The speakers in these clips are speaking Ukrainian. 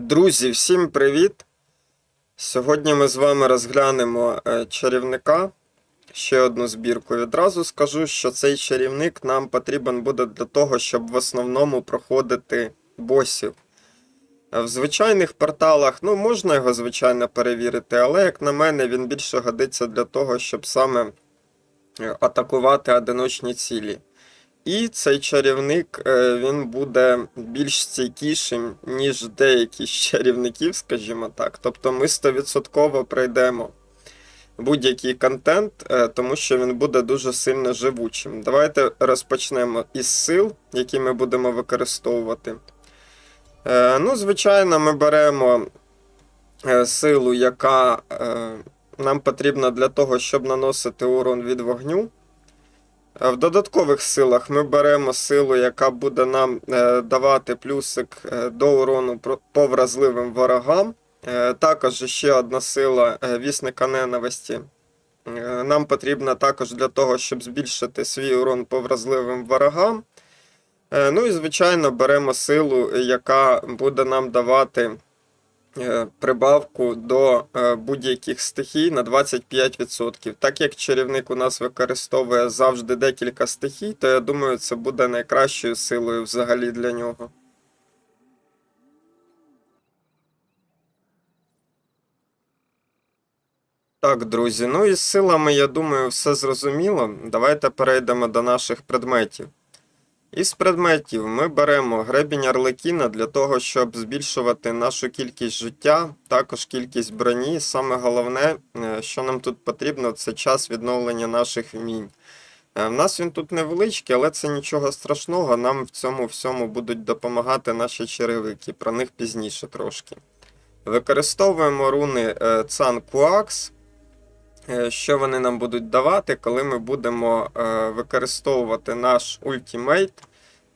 Друзі, всім привіт! Сьогодні ми з вами розглянемо е, чарівника. Ще одну збірку. Відразу скажу, що цей чарівник нам потрібен буде для того, щоб в основному проходити босів. Е, В звичайних порталах, ну, можна його, звичайно, перевірити, але, як на мене, він більше годиться для того, щоб саме е, атакувати одиночні цілі. І цей чарівник е, він буде більш стійкішим, ніж деякі з чарівників, скажімо так. Тобто ми 100% пройдемо будь-який контент, е, тому що він буде дуже сильно живучим. Давайте розпочнемо із сил, які ми будемо використовувати. Е, Ну, звичайно, ми беремо силу, яка нам потрібна для того, щоб наносити урон від вогню. В додаткових силах ми беремо силу, яка буде нам е, давати плюсик е, до урону по вразливим ворогам. Е, Також ще одна сила вісника ненависті. Нам потрібна також для того, щоб збільшити свій урон по вразливим ворогам. Ну і, звичайно, беремо силу, яка буде нам давати прибавку до е, будь-яких стихій на 25%. Так як чарівник у нас використовує завжди декілька стихій, то я думаю, це буде найкращою силою взагалі для нього. Так, друзі, ну і з силами, я думаю, все зрозуміло. Давайте перейдемо до наших предметів. Із предметів ми беремо гребінь Арлекіна для того, щоб збільшувати нашу кількість життя, також кількість броні. Саме головне, е, що нам тут потрібно, це час відновлення наших вмінь. Е, В нас він тут невеличкий, але це нічого страшного. Нам в цьому всьому будуть допомагати наші черевики, про них пізніше трошки. Використовуємо руни е, Цан Куакс. Е, Що вони нам будуть давати, коли ми будемо е, використовувати наш ультимейт,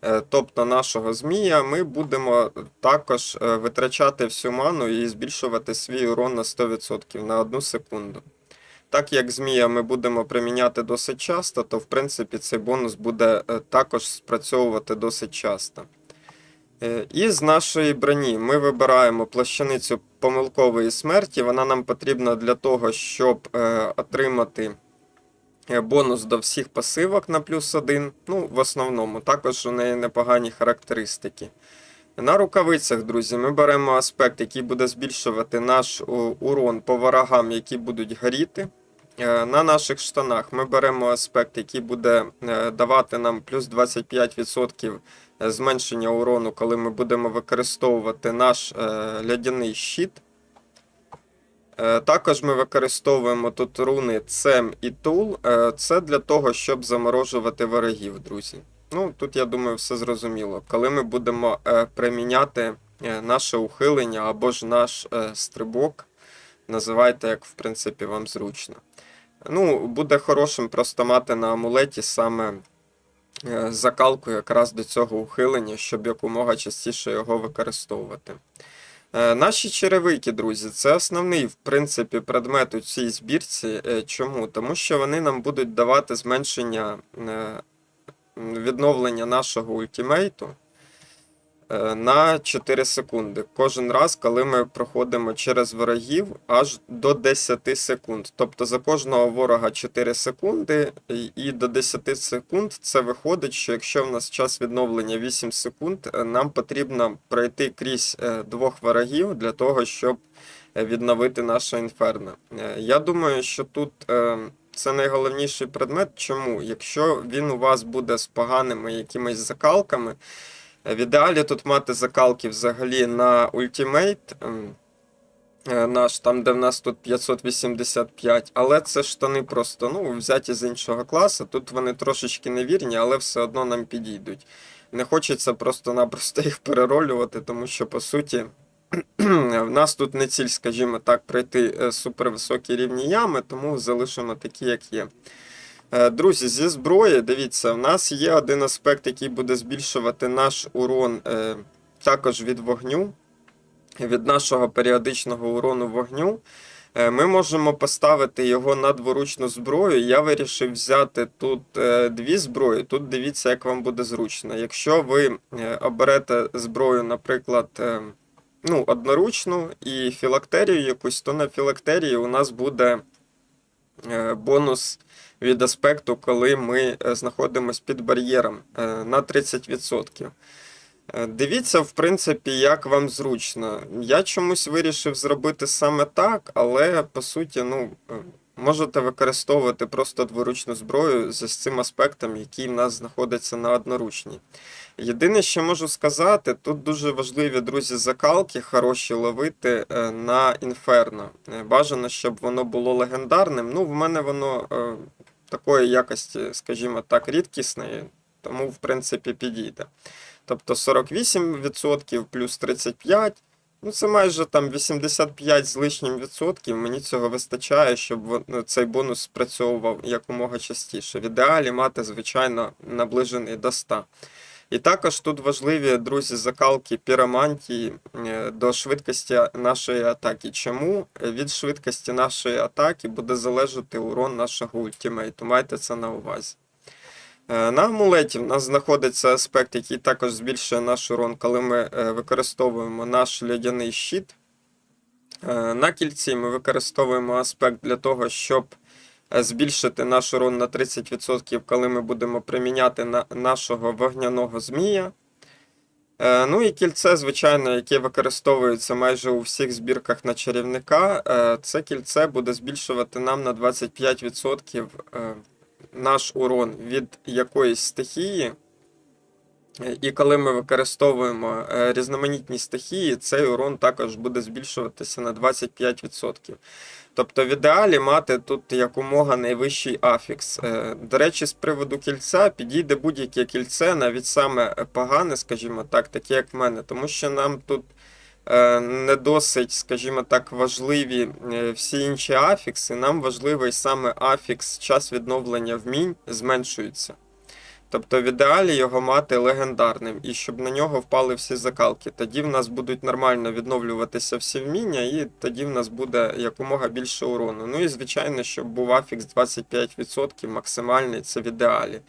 е, тобто нашого змія, ми будемо також витрачати всю ману і збільшувати свій урон на 100% на 1 секунду. Так як змія ми будемо приміняти досить часто, то в принципі цей бонус буде також спрацьовувати досить часто. Е, Із нашої броні ми вибираємо плащаницю помилкової смерті. Вона нам потрібна для того, щоб е, отримати е, бонус до всіх пасивок на плюс один. Ну, в основному, також у неї непогані характеристики. На рукавицях, друзі, ми беремо аспект, який буде збільшувати наш урон по ворогам, які будуть горіти. На наших штанах ми беремо аспект, який буде давати нам плюс 25% зменшення урону, коли ми будемо використовувати наш е, лядяний щит. Е, Також ми використовуємо тут руни Цем і Тул. Е, Це для того, щоб заморожувати ворогів, друзі. Ну, тут я думаю, все зрозуміло. Коли ми будемо приміняти наше ухилення або ж наш стрибок, називайте, як в принципі вам зручно. Ну, буде хорошим просто мати на амулеті саме закалку якраз до цього ухилення, щоб якомога частіше його використовувати. Е, Наші черевики, друзі, це основний, в принципі, предмет у цій збірці. Е, Чому? Тому що вони нам будуть давати зменшення е, відновлення нашого ультимейту е, на 4 секунди. Кожен раз, коли ми проходимо через ворогів аж до 10 секунд. Тобто за кожного ворога 4 секунди, і- до 10 секунд це виходить, що якщо в нас час відновлення 8 секунд, е, нам потрібно пройти крізь е, двох ворогів для того, щоб е, відновити наше інферно. Е, Я думаю, що тут е, це найголовніший предмет. Чому? Якщо він у вас буде з поганими якимись закалками, е, в ідеалі тут мати закалки взагалі на ультимейт. ем, е, Наш там, де в нас тут 585, але це штани просто ну, взяті з іншого класу. Тут вони трошечки невірні, але все одно нам підійдуть. Не хочеться просто-напросто їх переролювати, тому що по суті в нас тут не ціль, скажімо так, пройти е, супервисокі рівні ями, тому залишимо такі, як є. Е, Друзі, зі зброї, дивіться, в нас є один аспект, який буде збільшувати наш урон е, також від вогню, від нашого періодичного урону вогню. Е, Ми можемо поставити його на дворучну зброю. Я вирішив взяти тут дві зброї. Тут дивіться, як вам буде зручно. Якщо ви оберете зброю, наприклад, ну, одноручну і філактерію якусь, то на філактерії у нас буде бонус від аспекту, коли ми е, знаходимося під бар'єром е, на 30%. Е, Дивіться, в принципі, як вам зручно. Я чомусь вирішив зробити саме так, але по суті, ну, можете використовувати просто дворучну зброю з цим аспектом, який в нас знаходиться на одноручній. Єдине, що можу сказати, тут дуже важливі, друзі, закалки хороші ловити на інферно. Бажано, щоб воно було легендарним. Ну, в мене воно такої якості, скажімо так, рідкісної, тому, в принципі, підійде. Тобто 48% плюс 35%. Ну, це майже там 85 з лишнім відсотків. Мені цього вистачає, щоб ну, цей бонус спрацьовував якомога частіше. В ідеалі мати, звичайно, наближений до 100. І також тут важливі, друзі, закалки піромантії е, до швидкості нашої атаки. Чому? Е, Від швидкості нашої атаки буде залежати урон нашого ультимейту. Майте це на увазі. Е, На амулеті в нас знаходиться аспект, який також збільшує наш урон, коли ми використовуємо наш льодяний щит. На кільці ми використовуємо аспект для того, щоб збільшити наш урон на 30%, коли ми будемо приміняти на нашого вогняного змія. Е, Ну і кільце, звичайно, яке використовується майже у всіх збірках на чарівника. Е, Це кільце буде збільшувати нам на 25% е, наш урон від якоїсь стихії. Е, І коли ми використовуємо е, різноманітні стихії, цей урон також буде збільшуватися на 25%. Тобто в ідеалі мати тут якомога найвищий афікс. Е, До речі, з приводу кільця підійде будь-яке кільце, навіть саме погане, скажімо так, таке як в мене, тому що нам тут не досить, скажімо так, важливі всі інші афікси. Нам важливий саме афікс, час відновлення вмінь зменшується. Тобто в ідеалі його мати легендарним, і щоб на нього впали всі закалки. Тоді в нас будуть нормально відновлюватися всі вміння, і тоді в нас буде якомога більше урону. Ну і звичайно, щоб був афікс 25% максимальний, це в ідеалі.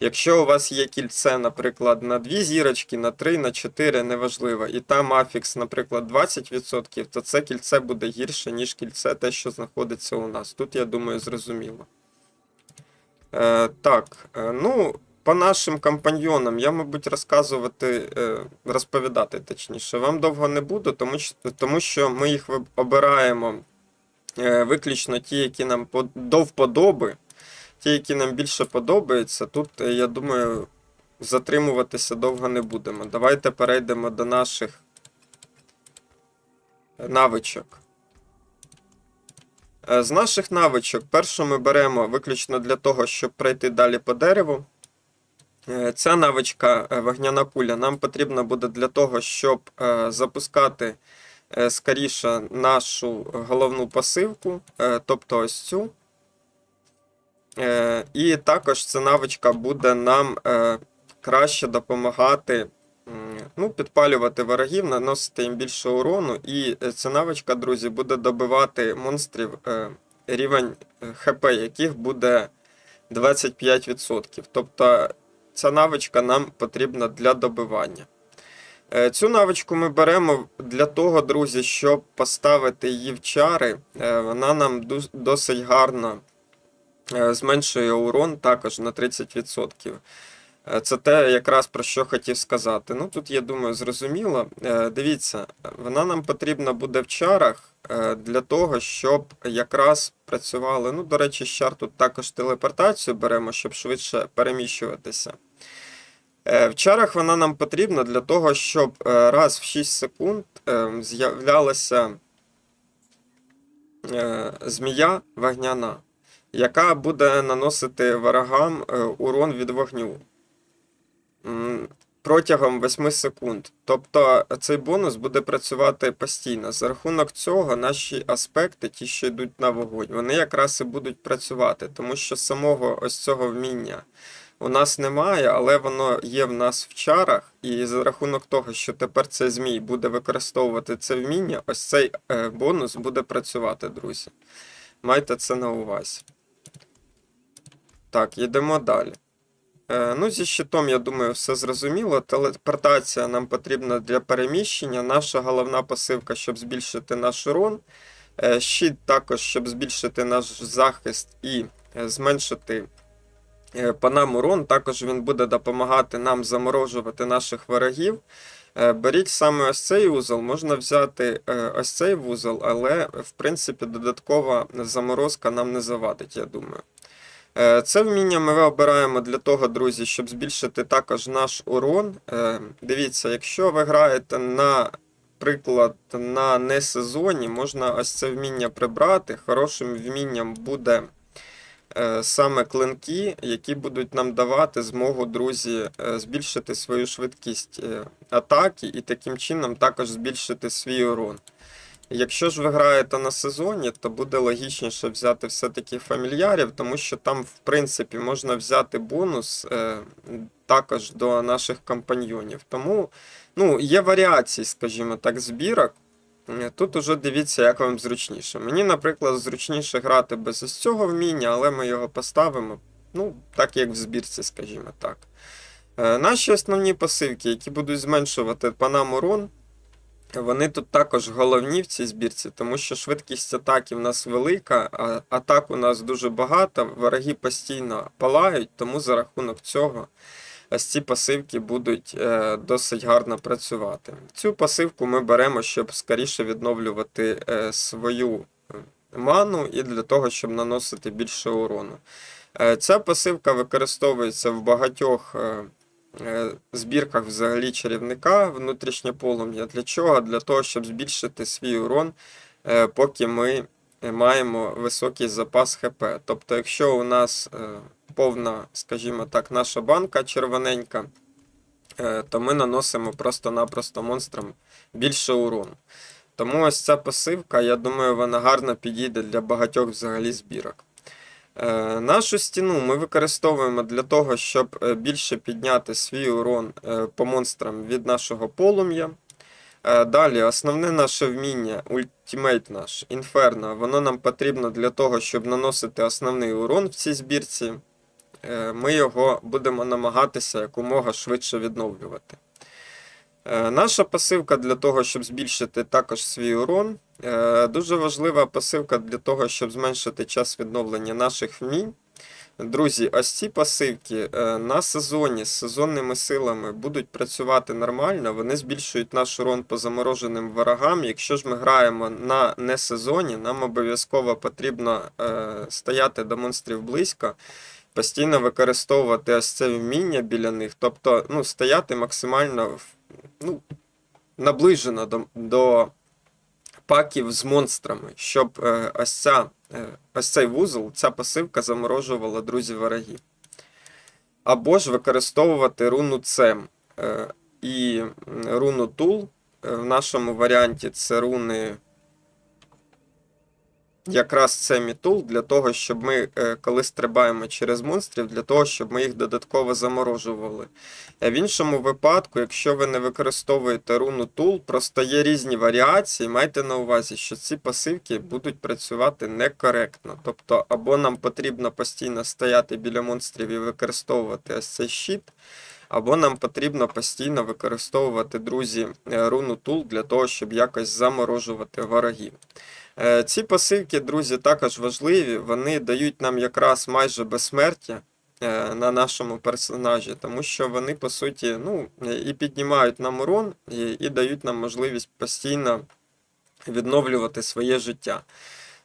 Якщо у вас є кільце, наприклад, на 2 зірочки, на 3, на 4, неважливо, і там афікс, наприклад, 20%, то це кільце буде гірше, ніж кільце, те, що знаходиться у нас. Тут, я думаю, зрозуміло. Е, так, е, ну. По нашим компаньйонам я, мабуть, розказувати, е, розповідати точніше, вам довго не буду, тому що, ми їх обираємо е, виключно ті, які нам до вподоби, ті, які нам більше подобаються. Тут, е, я думаю, затримуватися довго не будемо. Давайте перейдемо до наших навичок. З наших навичок першу ми беремо виключно для того, щоб пройти далі по дереву. Е, Ця навичка е, вогняна куля нам потрібна буде для того, щоб е, запускати скоріше нашу головну пасивку, тобто ось цю. І також ця навичка буде нам краще допомагати ну, підпалювати ворогів, наносити їм більше урону. І ця навичка, друзі, буде добивати монстрів рівень ХП, яких буде 25%. Тобто ця навичка нам потрібна для добивання. Е, Цю навичку ми беремо для того, друзі, щоб поставити її в чари. Е, Вона нам досить гарно е, зменшує урон також на 30%. Е, Це те, якраз про що хотів сказати. Ну тут, я думаю, зрозуміло. Е, Дивіться, вона нам потрібна буде в чарах е, для того, щоб якраз працювали. Ну, до речі, чар тут також телепортацію беремо, щоб швидше переміщуватися. В чарах вона нам потрібна для того, щоб раз в 6 секунд з'являлася змія вогняна, яка буде наносити ворогам урон від вогню протягом 8 секунд. Тобто цей бонус буде працювати постійно. За рахунок цього наші аспекти, ті, що йдуть на вогонь, вони якраз і будуть працювати, тому що самого ось цього вміння у нас немає, але воно є в нас в чарах, і за рахунок того, що тепер цей змій буде використовувати це вміння, ось цей е, бонус буде працювати, друзі. Майте це на увазі. Так, йдемо далі. Е, Ну, зі щитом, я думаю, все зрозуміло. Телепортація нам потрібна для переміщення. Наша головна пасивка, щоб збільшити наш урон. Е, Щит також, щоб збільшити наш захист і е, зменшити по урон. Також він буде допомагати нам заморожувати наших ворогів. Беріть саме ось цей вузол, можна взяти ось цей вузол, але в принципі додаткова заморозка нам не завадить, я думаю. Е, Це вміння ми обираємо для того, друзі, щоб збільшити також наш урон. Е, Дивіться, якщо ви граєте на приклад на не сезоні, можна ось це вміння прибрати. Хорошим вмінням буде е, саме клинки, які будуть нам давати змогу, друзі, е, збільшити свою швидкість е, атаки і таким чином також збільшити свій урон. Якщо ж ви граєте на сезоні, то буде логічніше взяти все-таки фамільярів, тому що там, в принципі, можна взяти бонус е, також до наших компаньйонів. Тому ну, є варіації, скажімо так, збірок. Е, Тут уже дивіться, як вам зручніше. Мені, наприклад, зручніше грати без ось цього вміння, але ми його поставимо, ну, так як в збірці, скажімо так. Е, Наші основні пасивки, які будуть зменшувати по нам урон, вони тут також головні в цій збірці, тому що швидкість атаки в нас велика, а атак у нас дуже багато, вороги постійно палають, тому за рахунок цього ось ці пасивки будуть е, досить гарно працювати. Цю пасивку ми беремо, щоб скоріше відновлювати е, свою е, ману і для того, щоб наносити більше урону. Е, Ця пасивка використовується в багатьох е, е, збірках взагалі чарівника внутрішнє полум'я. Для чого? Для того, щоб збільшити свій урон, е, поки ми маємо високий запас ХП. Тобто, якщо у нас е, повна, скажімо так, наша банка червоненька, е, то ми наносимо просто-напросто монстрам більше урону. Тому ось ця пасивка, я думаю, вона гарно підійде для багатьох взагалі збірок. Е, Нашу стіну ми використовуємо для того, щоб е, більше підняти свій урон е, по монстрам від нашого полум'я. Далі, основне наше вміння, ультимейт наш, інферно, воно нам потрібно для того, щоб наносити основний урон в цій збірці. Ми його будемо намагатися якомога швидше відновлювати. Наша пасивка для того, щоб збільшити також свій урон. Е, Дуже важлива пасивка для того, щоб зменшити час відновлення наших вмінь. Друзі, ось ці пасивки е, на сезоні з сезонними силами будуть працювати нормально, вони збільшують наш урон по замороженим ворогам. Якщо ж ми граємо на не сезоні, нам обов'язково потрібно е, стояти до монстрів близько, постійно використовувати ось це вміння біля них, тобто ну, стояти максимально ну, наближено до, до паків з монстрами, щоб е, ось, ця, е, ось цей вузол, ця пасивка заморожувала друзів ворогів. Або ж використовувати руну Цем е, і руну Тул. В нашому варіанті це руни. Якраз це мітул для того, щоб ми, е, коли стрибаємо через монстрів, для того, щоб ми їх додатково заморожували. В іншому випадку, якщо ви не використовуєте руну Tool, просто є різні варіації. Майте на увазі, що ці пасивки будуть працювати некоректно. Тобто, або нам потрібно постійно стояти біля монстрів і використовувати ось цей щит, або нам потрібно постійно використовувати, друзі, е, руну Tool для того, щоб якось заморожувати ворогів. Е, Ці пасивки, друзі, також важливі. Вони дають нам якраз майже безсмертя е, на нашому персонажі, тому що вони, по суті, ну, і піднімають нам урон, і, і дають нам можливість постійно відновлювати своє життя.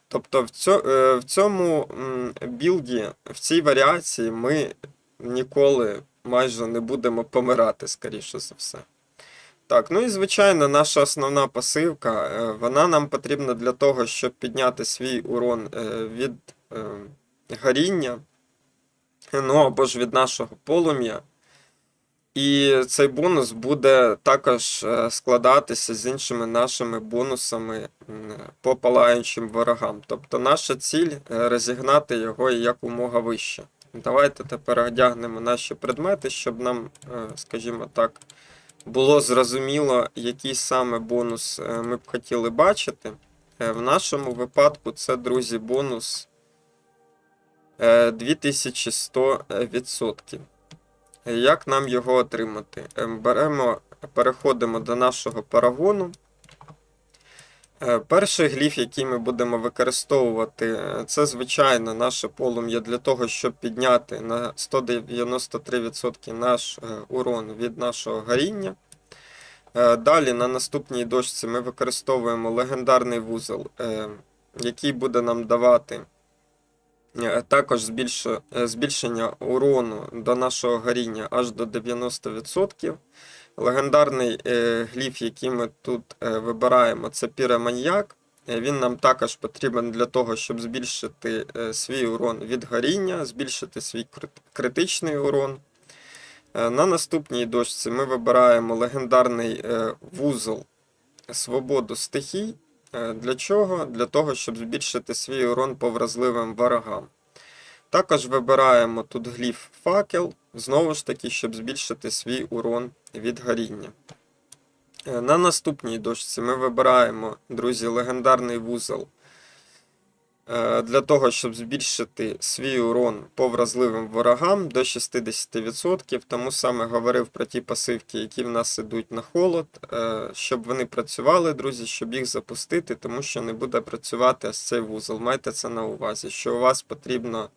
Тобто в, е, в цьому білді, в цій варіації ми ніколи майже не будемо помирати, скоріше за все. Так, ну і звичайно, наша основна пасивка, е, вона нам потрібна для того, щоб підняти свій урон е, від е, горіння, ну або ж від нашого полум'я. І цей бонус буде також складатися з іншими нашими бонусами по палаючим ворогам. Тобто наша ціль розігнати його якомога вище. Давайте тепер одягнемо наші предмети, щоб нам, скажімо так, було зрозуміло, який саме бонус е, ми б хотіли бачити. Е, В нашому випадку це, друзі, бонус е, 2100%. Як нам його отримати? Е, Беремо, переходимо до нашого парагону. Е, Перший гліф, який ми будемо використовувати, е, це, звичайно, наше полум'я для того, щоб підняти на 193% наш е, урон від нашого горіння. Далі на наступній дошці ми використовуємо легендарний вузол, який буде нам давати також збільшення урону до нашого горіння аж до 90%. Легендарний е, гліф, який ми тут е, вибираємо, це піроманьяк. Е, Він нам також потрібен для того, щоб збільшити е, свій урон від горіння, збільшити свій критичний урон. Е, На наступній дошці ми вибираємо легендарний е, вузол свободу стихій. Е, Для чого? Для того, щоб збільшити свій урон по вразливим ворогам. Також вибираємо тут гліф факел, знову ж таки, щоб збільшити свій урон від горіння. Е, На наступній дошці ми вибираємо, друзі, легендарний вузол для того, щоб збільшити свій урон по вразливим ворогам до 60%. Тому саме говорив про ті пасивки, які в нас ідуть на холод, е, щоб вони працювали, друзі, щоб їх запустити, тому що не буде працювати ось цей вузол. Майте це на увазі, що у вас потрібно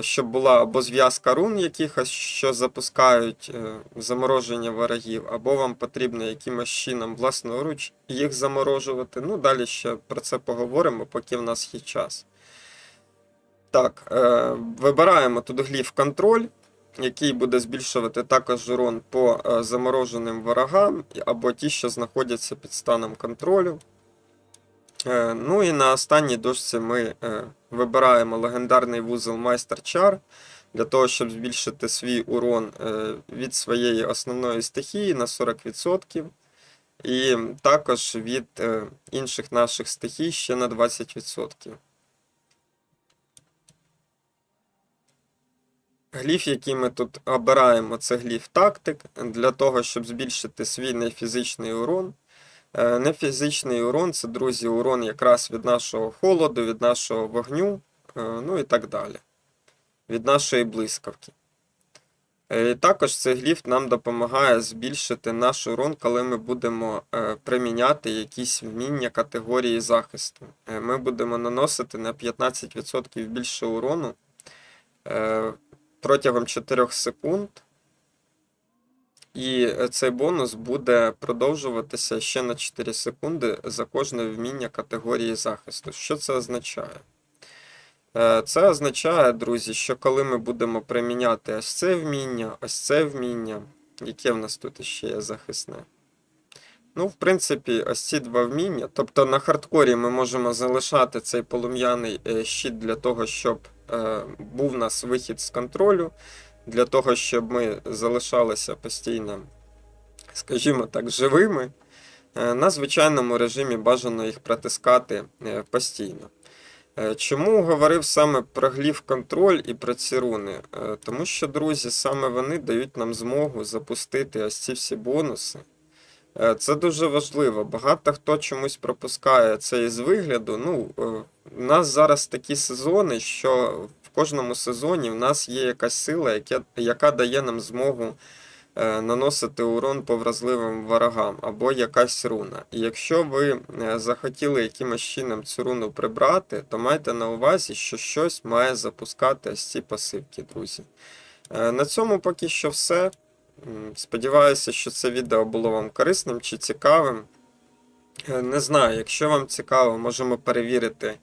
щоб була або зв'язка рун якихось, що запускають е, замороження ворогів, або вам потрібно якимось чином власноруч їх заморожувати. Ну, далі ще про це поговоримо, поки в нас є час. Так, е, вибираємо тут гліф контроль, який буде збільшувати також урон по е, замороженим ворогам, або ті, що знаходяться під станом контролю. Ну і на останній дошці ми вибираємо легендарний вузол майстер чар для того, щоб збільшити свій урон е, від своєї основної стихії на 40%. І також від е, інших наших стихій ще на 20%. Гліф, який ми тут обираємо, це гліф тактик для того, щоб збільшити свій нефізичний урон. Е, Нефізичний урон це, друзі, урон якраз від нашого холоду, від нашого вогню, е, ну і так далі. Від нашої блискавки. Е, І також цей гліф нам допомагає збільшити наш урон, коли ми будемо приміняти якісь вміння категорії захисту. Ми будемо наносити на 15% більше урону протягом 4 секунд. І е, цей бонус буде продовжуватися ще на 4 секунди за кожне вміння категорії захисту. Що це означає? Е, Це означає, друзі, що коли ми будемо приміняти ось це вміння, ось це вміння, яке в нас тут ще є захисне. Ну, в принципі, ось ці два вміння. Тобто на хардкорі ми можемо залишати цей полум'яний е, щит для того, щоб був у нас вихід з контролю для того, щоб ми залишалися постійно, скажімо так, живими. Е, На звичайному режимі бажано їх протискати е, постійно. Е, Чому говорив саме про гліф контроль і про ці руни? Тому що, друзі, саме вони дають нам змогу запустити ось ці всі бонуси. Це дуже важливо. Багато хто чомусь пропускає це із вигляду. Ну, у нас зараз такі сезони, що в кожному сезоні в нас є якась сила, яка, яка дає нам змогу е, наносити урон по вразливим ворогам, або якась руна. І якщо ви е, захотіли якимось чином цю руну прибрати, то майте на увазі, що щось має запускати ось ці пасивки, друзі. Е, На цьому поки що все. Сподіваюся, що це відео було вам корисним чи цікавим. Не знаю, якщо вам цікаво, можемо перевірити,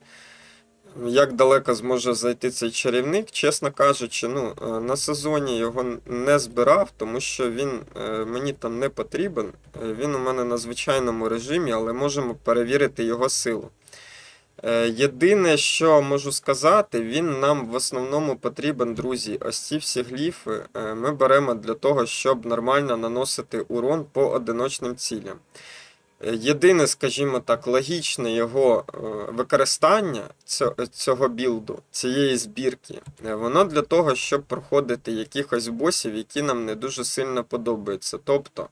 як далеко зможе зайти цей чарівник. Чесно кажучи, ну, е, на сезоні його не збирав, тому що він е, мені там не потрібен. Е, Він у мене на звичайному режимі, але можемо перевірити його силу. Єдине, що можу сказати, він нам в основному потрібен, друзі. Ось ці всі гліфи ми беремо для того, щоб нормально наносити урон по одиночним цілям. Єдине, скажімо так, логічне його е, використання цього, білду, цієї збірки, е, воно для того, щоб проходити якихось босів, які нам не дуже сильно подобаються. Тобто,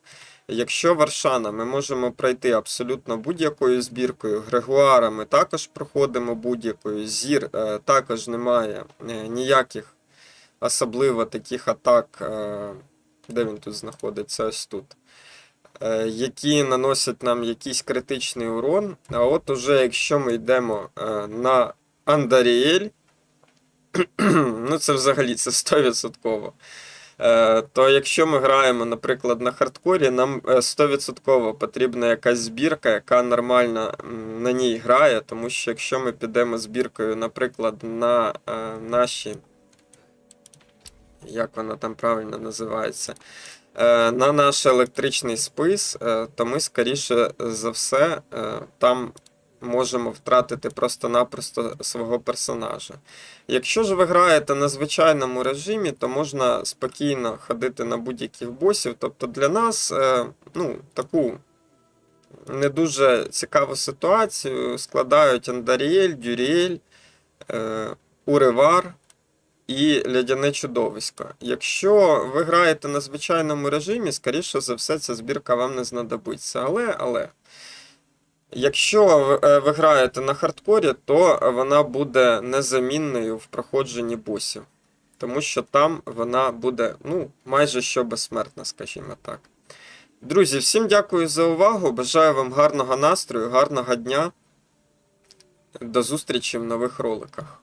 якщо Варшана ми можемо пройти абсолютно будь-якою збіркою, Грегуара ми також проходимо будь-якою, Зір е, також немає ніяких особливо таких атак, де він тут знаходиться, ось тут, які наносять нам якийсь критичний урон. А от уже якщо ми йдемо е, на Андаріель, ну це взагалі це 100%. Е, То якщо ми граємо, наприклад, на хардкорі, нам е, 100% потрібна якась збірка, яка нормально на ній грає, тому що якщо ми підемо збіркою, наприклад, на е, наші. Як вона там правильно називається? Е, На наш електричний спис, е, то ми, скоріше за все, е, там можемо втратити просто-напросто свого персонажа. Якщо ж ви граєте на звичайному режимі, то можна спокійно ходити на будь-яких босів. Тобто для нас ну, таку не дуже цікаву ситуацію складають Андаріель, Дюріель, Уривар і Лядяне чудовисько. Якщо ви граєте на звичайному режимі, скоріше за все, ця збірка вам не знадобиться. Але, але. Якщо ви- е, граєте на хардкорі, то вона буде незамінною в проходженні босів. Тому що там вона буде ну, майже що безсмертна, скажімо так. Друзі, всім дякую за увагу. Бажаю вам гарного настрою, гарного дня. До зустрічі в нових роликах.